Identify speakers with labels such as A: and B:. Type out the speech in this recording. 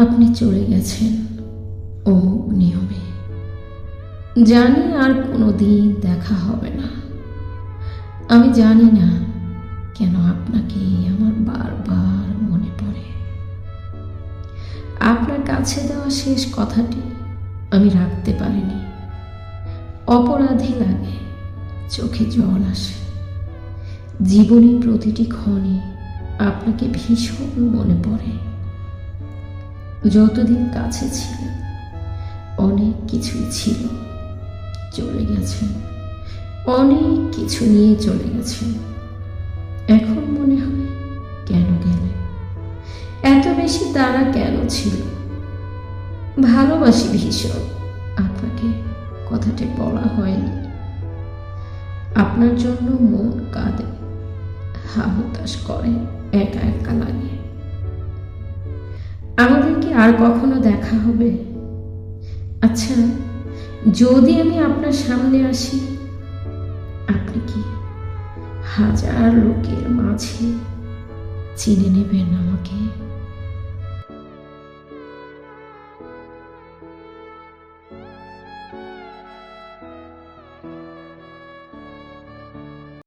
A: আপনি চলে গেছেন অমুক নিয়মে। জানি আর কোনো দিন দেখা হবে না। আমি জানি না কেন আপনাকে আমার বারবার মনে পড়ে। আপনার কাছে দেওয়া শেষ কথাটি আমি রাখতে পারিনি। অপরাধী লাগে, চোখে জল আসে। জীবনের প্রতিটি ক্ষণে আপনাকে ভীষণ মনে পড়ে। যতদিন কাছে ছিলেন, অনেক কিছুই ছিল। চলে গেছে অনেক কিছু নিয়ে চলে গেছে এখন মনে হয় কেন গেলে এত বেশি তারা কেন ছিল? ভালোবাসি ভীষণ। আপনাকে কথাটি বলা হয়নি। আপনার জন্য মন কাঁদে। হা হতাশ করে, একা একা লাগে। আর কখনো দেখা হবে? আচ্ছা যদি আমি আপনার সামনে আসি, আপনি কি হাজার লোকের মাঝে চিনে নেবেন আমাকে?